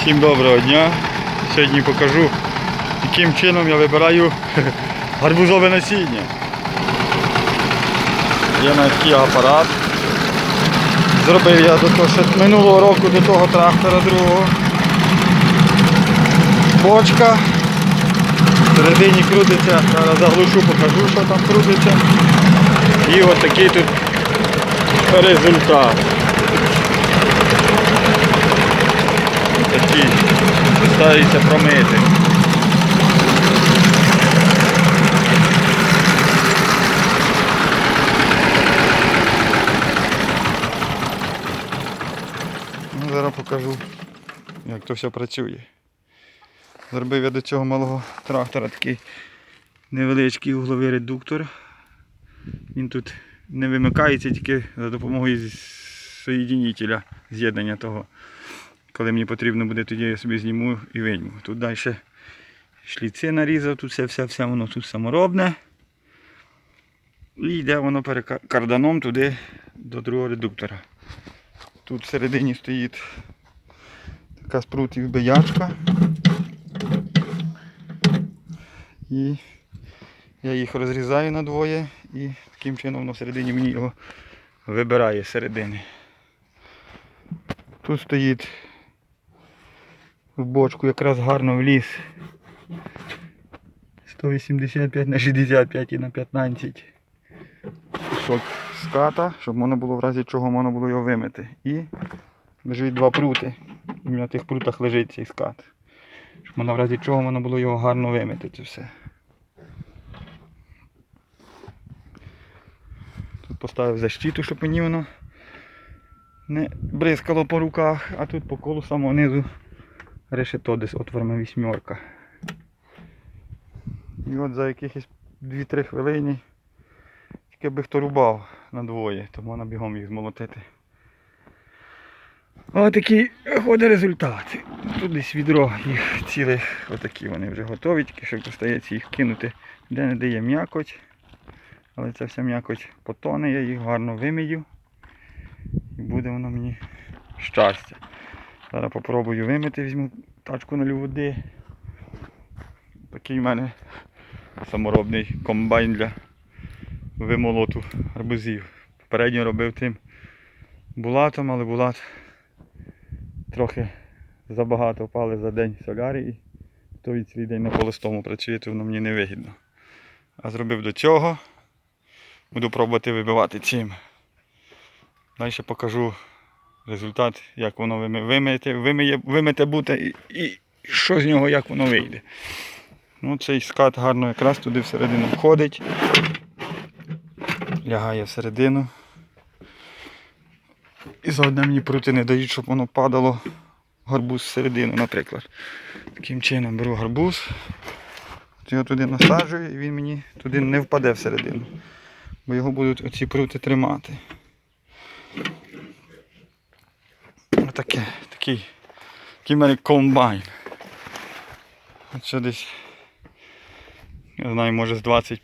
Всім доброго дня. Сьогодні покажу, яким чином я вибираю гарбузове насіння. Є на такий апарат. Зробив я до того, ще минулого року до того трактора другого. Бочка. Всередині крутиться, зараз заглушу, покажу, що там крутиться. І от такий тут результат. Такий. Стараюся промити. Ну, зараз покажу, як то все працює. Зробив я до цього малого трактора такий невеличкий угловий редуктор. Він тут не вимикається тільки за допомогою соєдинителя з'єднання того. Коли мені потрібно буде, тоді я собі зніму і вийму. Тут далі шліци нарізав, тут все, все, все воно тут саморобне. І йде воно карданом туди до другого редуктора. Тут всередині стоїть така спрутів биячка. І я їх розрізаю на двоє і таким чином воно всередині мені його вибирає середини. Тут стоїть в бочку якраз гарно вліз 185 на 65 і на 15 кусок ската, щоб можна було в разі чого можна було його вимити. І лежить два прути. І на тих прутах лежить цей скат. Щоб можна в разі чого можна було його гарно вимити це все. Тут поставив защиту, щоб мені воно не бризкало по руках, а тут по колу самого низу решето десь отворами вісьмерка. І от за якихось 2-3 хвилини тільки би хто рубав на двоє, то можна бігом їх змолотити. Ось такий ходить результат. Тут десь відро їх цілих, отакі вони вже готові, тільки що остається їх кинути, де не дає м'якоть. Але ця вся м'якоть потоне, я їх гарно вимию. І буде воно мені щастя. Зараз попробую вимити, візьму тачку налю води. Такий в мене саморобний комбайн для вимолоту арбузів. Попередньо робив тим булатом, але булат трохи забагато впали за день солярі і то від цілий день на холостому працює, то воно мені не вигідно. А зробив до цього. Буду пробувати вибивати цим. Далі покажу результат, як воно вими- вимиє, вимите буде і, і що з нього, як воно вийде. Ну, цей скат гарно якраз туди всередину входить. Лягає всередину. І заодно мені прути не дають, щоб воно падало гарбуз всередину, наприклад. Таким чином беру гарбуз, його туди насаджую і він мені туди не впаде всередину. Бо його будуть оці прути тримати. Отаке, такий, такий мене комбайн. Це десь, я знаю, може з 20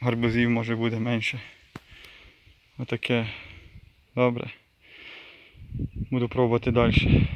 гарбузів може буде менше. Отаке. Добре. Буду пробувати далі.